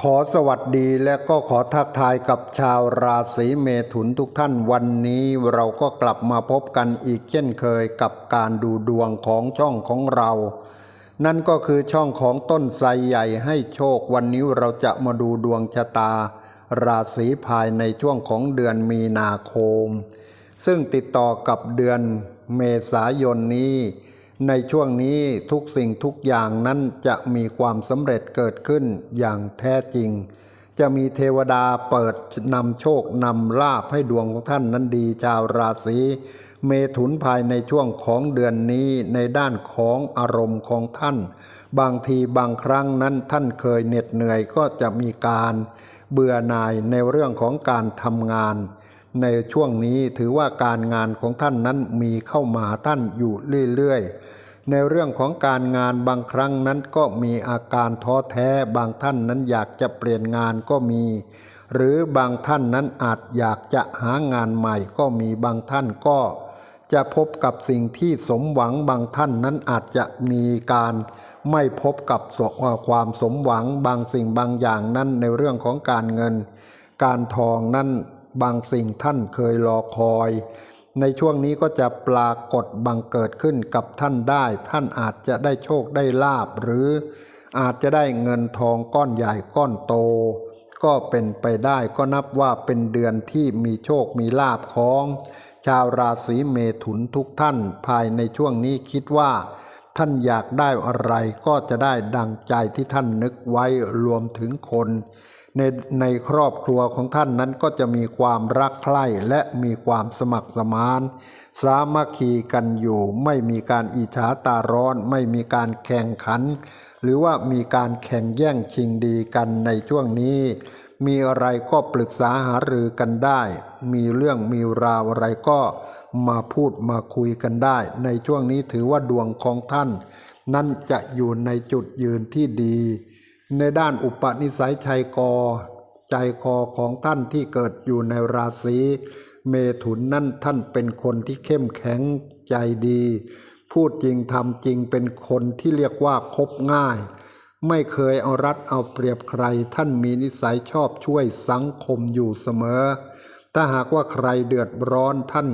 ขอสวัสดีและก็ขอทักทายกับชาวราศีเมถุนทุกท่านวันนี้เราก็กลับมาพบกันอีกเช่นเคยกับการดูดวงของช่องของเรา นั่นก็คือช่องของต้นไทรใหญ่ให้โชควันนี้เราจะมาดูดวงชะตา ราศีภายในช่วงของเดือนมีนาคม ซึ่งติดต่อกับเดือนเมษายนนี้ ในช่วงนี้ทุกสิ่งทุกอย่างนั้นจะมีความสำเร็จเกิดขึ้นอย่างแท้จริง จะมีเทวดาเปิดนำโชคนำลาภให้ดวงของท่านนั้นดีชาวราศีเมถุนภายในช่วงของเดือนนี้ในด้านของอารมณ์ของท่าน บางทีบางครั้งนั้นท่านเคยเหน็ดเหนื่อยก็จะมีการ เบื่อหน่ายในเรื่องของการทำงาน ในช่วงนี้ถือว่าการงานของท่านนั้นมีเข้ามาท่านอยู่เรื่อยๆ ในเรื่องของการงานบางครั้งนั้นก็มีอาการท้อแท้บางท่านนั้นอยากจะเปลี่ยนงานก็มี หรือบางท่านนั้นอาจอยากจะหางานใหม่ก็มีบางท่านก็ จะพบกับสิ่งที่สมหวังบางท่านนั้นอาจจะมีการไม่พบกับความสมหวังบางสิ่งบางอย่างนั้นในเรื่องของการเงิน การทองนั้น บางสิ่งท่านเคยรอคอย ในช่วงนี้ก็จะปรากฏบังเกิดขึ้นกับท่านได้ ท่านอาจจะได้โชคได้ลาบหรืออาจจะได้เงินทองก้อนใหญ่ก้อนโต ก็เป็นไปได้ก็นับว่าเป็นเดือนที่มีโชคมีลาบของ ชาวราศีเมถุนทุกท่านภายในช่วงนี้คิดว่า ท่านอยากได้อะไรก็จะได้ดังใจที่ท่านนึกไว้รวมถึงคน ในในครอบครัวของท่านนั้นก็จะมีความรักใคร่และมีความสมัครสมาน สามัคคีกันอยู่ ไม่มีการอิจฉาตาร้อน ไม่มีการแข่งขัน หรือว่ามีการแข่งแย่งชิงดีกันในช่วงนี้ มีอะไรก็ปรึกษาหารือกันได้ มีเรื่องมีราวอะไรก็มาพูดมาคุยกันได้ ในช่วงนี้ถือว่าดวงของท่าน นั้นจะอยู่ในจุดยืนที่ดี ในด้านอุปนิสัยชัยกอ ใจคอของท่านที่เกิดอยู่ในราศีเมถุนนั่นท่านเป็นคนที่เข้มแข็งใจดี พูดจริงทำจริงเป็นคนที่เรียกว่าคบง่าย ไม่เคยเอารัดเอาเปรียบใคร ท่านมีนิสัยชอบช่วยสังคมอยู่เสมอ ถ้าหากว่าใครเดือดร้อนท่าน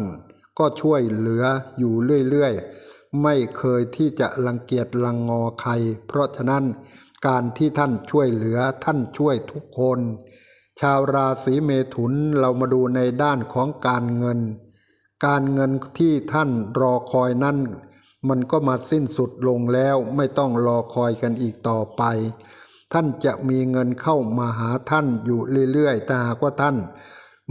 ก็ช่วยเหลืออยู่เรื่อยๆ ไม่เคยที่จะรังเกียจลังงอใคร เพราะฉะนั้น การที่ท่านช่วยเหลือท่านช่วยทุกคน ชาวราศีเมถุนเรามาดูในด้านของการเงิน การเงินที่ท่านรอคอยนั้นมันก็มาสิ้นสุดลงแล้วไม่ต้องรอคอยกันอีกต่อไป ท่านจะมีเงินเข้ามาหาท่านอยู่เรื่อยๆแต่หากว่าท่าน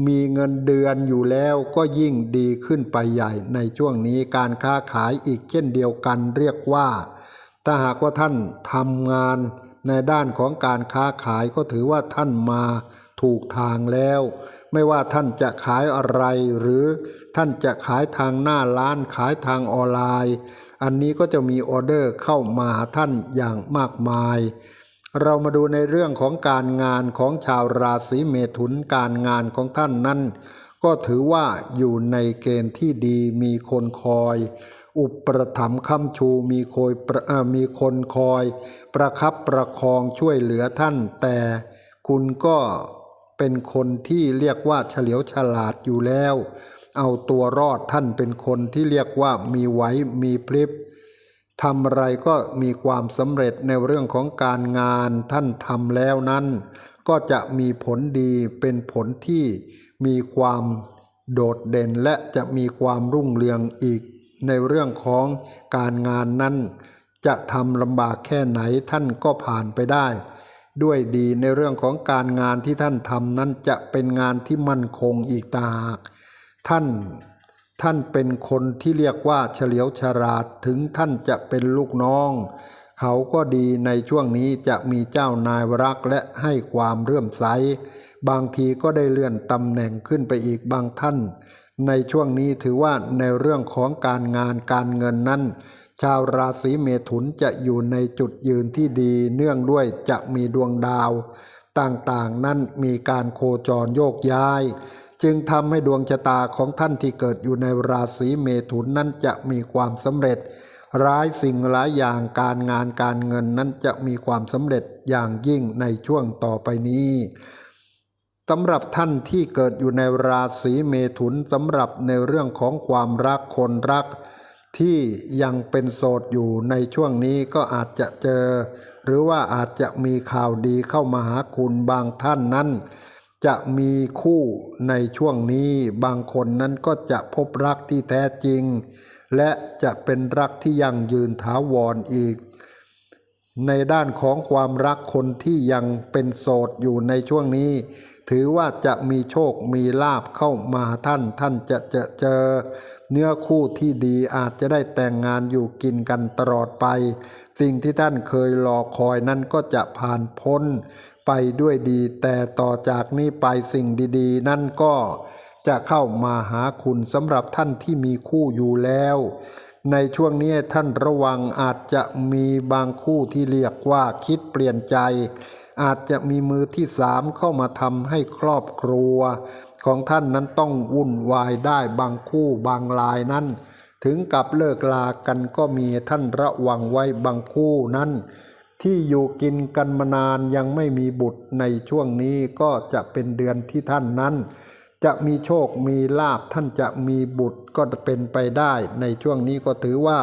มีเงินเดือนอยู่แล้วก็ยิ่งดีขึ้นไปใหญ่ในช่วงนี้การค้าขายอีกเช่นเดียวกันเรียกว่า ถ้าหากว่าท่านทำงานในด้านของการค้าขายก็ถือว่าท่านมาถูกทางแล้ว ไม่ว่าท่านจะขายอะไร หรือท่านจะขายทางหน้าร้านขายทางออนไลน์ อันนี้ก็จะมีออเดอร์เข้ามาหาท่านอย่างมากมาย เรามาดูในเรื่องของการงานของชาวราศีเมถุนการงานของท่านนั้น ก็ถือว่าอยู่ในเกณฑ์ที่ดีมีคนคอย อุปถัมภ์ค้ำชูมีคอยอมีคนคอย ประคับประคองช่วยเหลือท่าน แต่คุณก็เป็นคนที่เรียกว่าเฉลียวฉลาดอยู่แล้ว เอาตัวรอดท่านเป็นคนที่เรียกว่ามีไหวมีพริบทำอะไรก็มีความสำเร็จในเรื่องของการงานท่านทำแล้วนั้น ก็จะมีผลดีเป็นผลที่มีความโดดเด่นและจะมีความรุ่งเรืองอีก ในเรื่องของการงานนั้น จะทำลำบากแค่ไหนท่านก็ผ่านไปได้ ด้วยดีในเรื่องของการงานที่ท่านทำนั้นจะเป็นงานที่มั่นคงอีกตางหากท่านท่านเป็นคนที่เรียกว่าเฉลียวฉลาดถึงท่านจะเป็นลูกน้อง เขาก็ดีในช่วงนี้จะมีเจ้านายรักและให้ความเลื่อมใส บางทีก็ได้เลื่อนตำแหน่งขึ้นไปอีกบางท่าน ในช่วงนี้ถือว่าในเรื่องของการงานการเงินนั้น ชาวราศีเมถุนจะอยู่ในจุดยืนที่ดีเนื่องด้วยจะมีดวงดาว ต่างๆนั้นมีการโคจรโยกย้าย จึงทำให้ดวงชะตาของท่านที่เกิดอยู่ในราศีเมถุนนั้นจะมีความสำเร็จ ร้ายสิ่งหลายอย่างการงานการเงินนั้นจะมีความสำเร็จอย่างยิ่งในช่วงต่อไปนี้ สำหรับท่านที่เกิดอยู่ในราศีเมถุนสำหรับในเรื่องของความรักคนรัก ที่ยังเป็นโสดอยู่ในช่วงนี้ก็อาจจะเจอ หรือว่าอาจจะมีข่าวดีเข้ามาหาคุณบางท่านนั้น จะมีคู่ในช่วงนี้บางคนนั้นก็จะพบรักที่แท้จริง และจะเป็นรักที่ยังยืนถาวรอีกในด้านของความรักคนที่ยังเป็นโสดอยู่ในช่วงนี้ ถือว่าจะมีโชคมีลาบเข้ามาท่าน ท่านจะเจอเจอ เนื้อคู่ที่ดีอาจจะได้แต่งงานอยู่กินกันตลอดไป สิ่งที่ท่านเคยรอคอยนั้นก็จะผ่านพ้น ไปด้วยดี แต่ต่อจากนี้ไปสิ่งดี ๆ นั่นก็จะเข้ามาหาคุณสำหรับท่านที่มีคู่อยู่แล้ว ในช่วงนี้ท่านระวังอาจจะมีบางคู่ที่เรียกว่าคิดเปลี่ยนใจ อาจจะมีมือที่สามเข้ามาทำให้ครอบครัว ของท่านนั้นต้องวุ่นวายได้บางคู่บางลายนั้น ถึงกับเลิกลากันก็มีท่านระวังไว้บางคู่นั้น ที่อยู่กินกันมานานยังไม่มีบุตรในช่วงนี้ก็จะเป็นเดือนที่ท่านนั้น จะมีโชคมีลาบท่านจะมีบุตรก็เป็นไปได้ในช่วงนี้ก็ถือว่า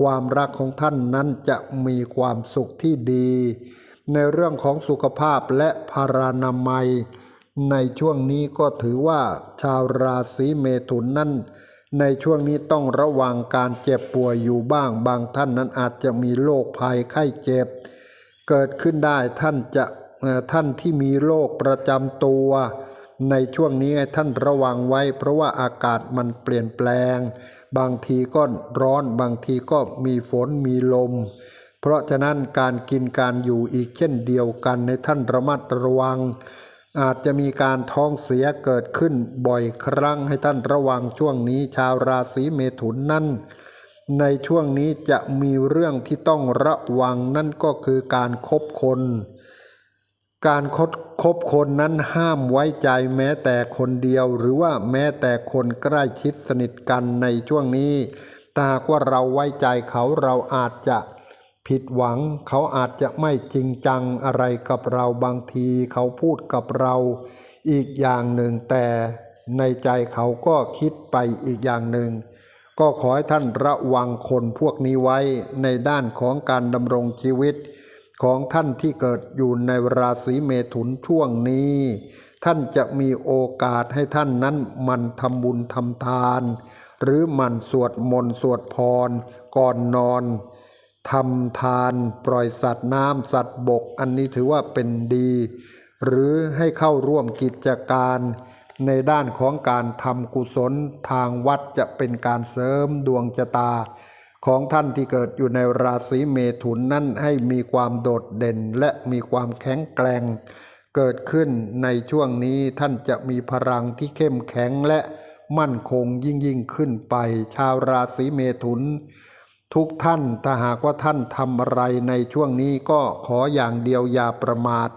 ความรักของท่านนั้นจะมีความสุขที่ดี ในเรื่องของสุขภาพและพารานามัย ในช่วงนี้ก็ถือว่าชาวราศีเมถุนนั้นในช่วงนี้ต้องระวังการเจ็บป่วยอยู่บ้าง บางท่านนั้นอาจจะมีโรคภัยไข้เจ็บ เกิดขึ้นได้ท่านจะท่านที่มีโรคประจำตัว ในช่วงนี้ให้ท่านระวังไว้ เพราะว่าอากาศมันเปลี่ยนแปลง บางทีก็ร้อนบางทีก็มีฝนมีลม เพราะฉะนั้นการกินการอยู่อีกเช่นเดียวกันในท่านระมัดระวัง อาจจะมีการท้องเสียเกิดขึ้นบ่อยครั้งให้ท่านระวังช่วงนี้ชาวราศีเมถุนนั่นในช่วงนี้จะมีเรื่องที่ต้องระวังนั่นก็คือการคบคน การคบคบคนนั้นห้ามไว้ใจแม้แต่คนเดียว หรือว่าแม้แต่คนใกล้ชิดสนิทกันในช่วงนี้ถ้าหากว่าเราไว้ใจเขาเราอาจจะ ผิดหวังเขาอาจจะไม่จริงจังอะไรกับเราบางที เขาพูดกับเราอีกอย่างหนึ่งแต่ในใจเขาก็คิดไปอีกอย่างหนึ่ง ก็ขอให้ท่านระวังคนพวกนี้ไว้ในด้านของการดำรงชีวิต ของท่านที่เกิดอยู่ในราศีเมถุนช่วงนี้ ท่านจะมีโอกาสให้ท่านนั้นมันทำบุญทำทาน หรือมันสวดมนต์สวดพรก่อนนอน ทำทานปล่อยสัตว์น้ำสัตว์บก อันนี้ถือว่าเป็นดี หรือให้เข้าร่วมกิจการในด้านของการทำกุศลทางวัดจะเป็นการเสริมดวงชะตา ของท่านที่เกิดอยู่ในราศีเมถุนนั่นให้มีความโดดเด่นและมีความแข็งแกร่ง เกิดขึ้นในช่วงนี้ท่านจะมีพลังที่เข้มแข็งและมั่นคงยิ่งยิ่งขึ้นไป ชาวราศีเมถุน ทุกท่านถ้าหากว่าท่านทำอะไรในช่วงนี้ก็ขออย่างเดียวอย่าประมาท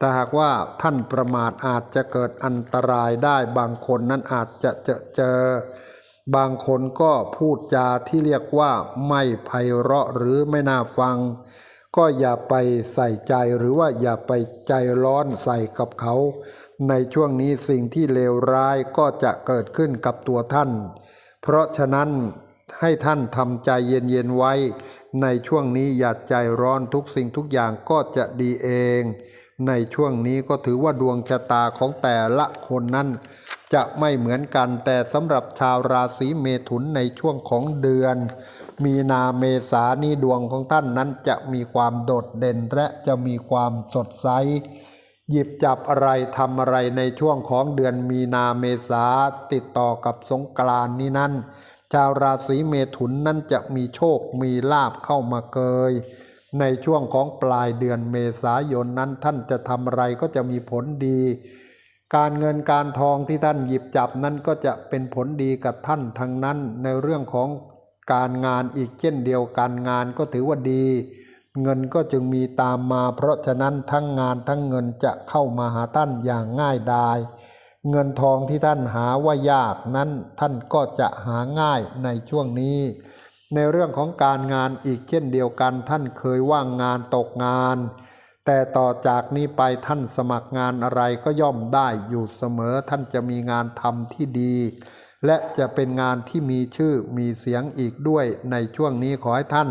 ถ้าหากว่าท่านประมาทอาจจะเกิดอันตรายได้บางคนนั้นอาจจะเจอเจอบางคนก็พูดจาที่เรียกว่าไม่ไพเราะหรือไม่น่าฟัง ก็อย่าไปใส่ใจหรือว่าอย่าไปใจร้อนใส่กับเขา ในช่วงนี้สิ่งที่เลวร้ายก็จะเกิดขึ้นกับตัวท่าน เพราะฉะนั้น ให้ท่านทำใจเย็นๆไว้ ในช่วงนี้อย่าใจร้อนทุกสิ่งทุกอย่างก็จะดีเอง ในช่วงนี้ก็ถือว่าดวงชะตาของแต่ละคนนั้นจะไม่เหมือนกันแต่สำหรับชาวราศีเมถุนในช่วงของเดือน มีนาเมษานี้ดวงของท่านนั้นจะมีความโดดเด่นและจะมีความสดใส หยิบจับอะไรทำอะไรในช่วงของเดือนมีนาเมษาติดต่อกับสงกรานนี้นั้น ชาวราศีเมถุนนั้นจะมีโชคมีลาบเข้ามาเกย ในช่วงของปลายเดือนเมษายนนั้นท่านจะทำอะไรก็จะมีผลดี การเงินการทองที่ท่านหยิบจับนั้นก็จะเป็นผลดีกับท่านทั้งนั้นในเรื่องของการงานอีกเช่นเดียวกันงานก็ถือว่าดี เงินก็จึงมีตามมา เพราะฉะนั้นทั้งงานทั้งเงินจะเข้ามาหาท่านอย่างง่ายดาย เงินทองที่ท่านหาว่ายากนั้นท่านก็จะหาง่ายในช่วงนี้ ในเรื่องของการงานอีกเช่นเดียวกัน ท่านเคยว่างงานตกงาน แต่ต่อจากนี้ไปท่านสมัครงานอะไรก็ย่อมได้อยู่เสมอท่านจะมีงานทำที่ดี และจะเป็นงานที่มีชื่อมีเสียงอีกด้วยในช่วงนี้ขอให้ท่าน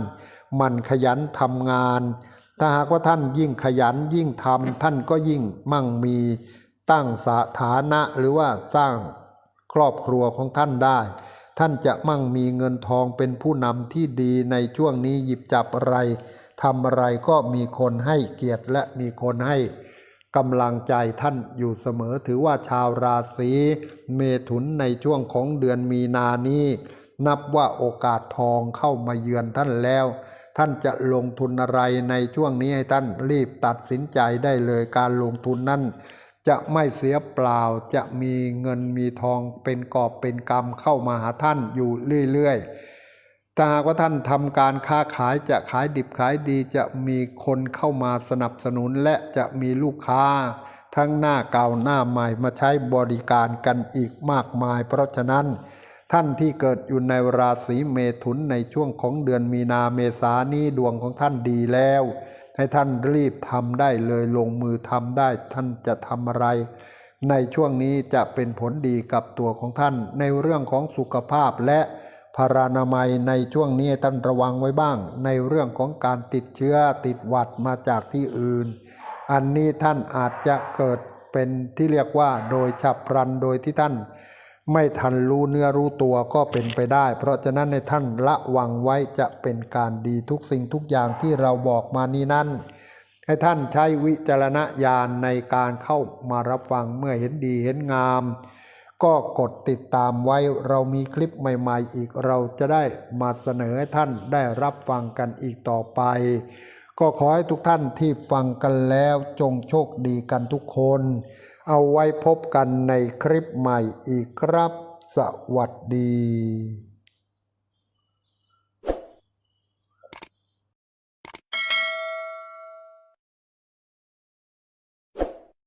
มันขยันทำงานถ้าหากว่าท่านยิ่งขยันยิ่งทำท่านก็ยิ่งมั่งมี ตั้งสถานะหรือว่าสร้างครอบครัวของท่านได้ ท่านจะมั่งมีเงินทองเป็นผู้นำที่ดีในช่วงนี้หยิบจับอะไรทำอะไรก็มีคนให้เกียรติและมีคนให้กำลังใจท่านอยู่เสมอถือว่าชาวราศีเมถุนในช่วงของเดือนมีนานี้ นับว่าโอกาสทองเข้ามาเยือนท่านแล้ว ท่านจะลงทุนอะไรในช่วงนี้ให้ท่านรีบตัดสินใจได้เลยการลงทุนนั้น จะไม่เสียเปล่าจะมีเงินมีทองเป็นกอบเป็นกำเข้ามาหาท่านอยู่เรื่อยๆถ้าหากว่าท่านทำการค้าขายจะขายดิบขายดีจะมีคนเข้ามาสนับสนุนและจะมีลูกค้า ทั้งหน้าเก่าหน้าใหม่มาใช้บริการกันอีกมากมาย เพราะฉะนั้น ท่านที่เกิดอยู่ในราศีเมถุนในช่วงของเดือนมีนาเมษานี้ดวงของท่านดีแล้ว ให้ท่านรีบทำได้เลยลงมือทำได้ ท่านจะทำอะไร ในช่วงนี้จะเป็นผลดีกับตัวของท่าน ในเรื่องของสุขภาพและพารานามัยในช่วงนี้ท่านระวังไว้บ้าง ในเรื่องของการติดเชื้อติดหวัดมาจากที่อื่น อันนี้ท่านอาจจะเกิดเป็นที่เรียกว่าโดยฉับพลันโดยที่ท่าน ไม่ทันรู้เนื้อรู้ตัวก็เป็นไปได้ เพราะฉะนั้นในท่านละวังไว้จะเป็นการดีทุกสิ่งทุกอย่างที่เราบอกมานี้นั้น ให้ท่านใช้วิจารณญาณในการเข้ามารับฟังเมื่อเห็นดีเห็นงาม ก็กดติดตามไว้เรามีคลิปใหม่ ๆ อีกเราจะได้มาเสนอให้ท่านได้รับฟังกันอีกต่อไป ก็ขอให้ทุกท่านที่ฟังกันแล้วจงโชคดีกันทุกคน เอาไว้พบกันในคลิปใหม่อีกครับ สวัสดี